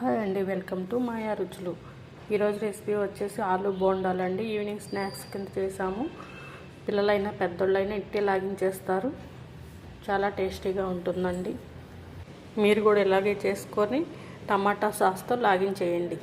Hi అండి welcome to మాయా రుచులు. ఈరోజు రెసిపీ వచ్చేసి ఆలు బోండాలు అండి. ఈవినింగ్ స్నాక్స్ కింద చేసాము. పిల్లలైనా పెద్దోళ్ళైనా ఇట్టే లాగించేస్తారు. చాలా టేస్టీగా ఉంటుందండి. మీరు కూడా ఇలాగే చేసుకొని టమాటా సాస్తో లాగించేయండి.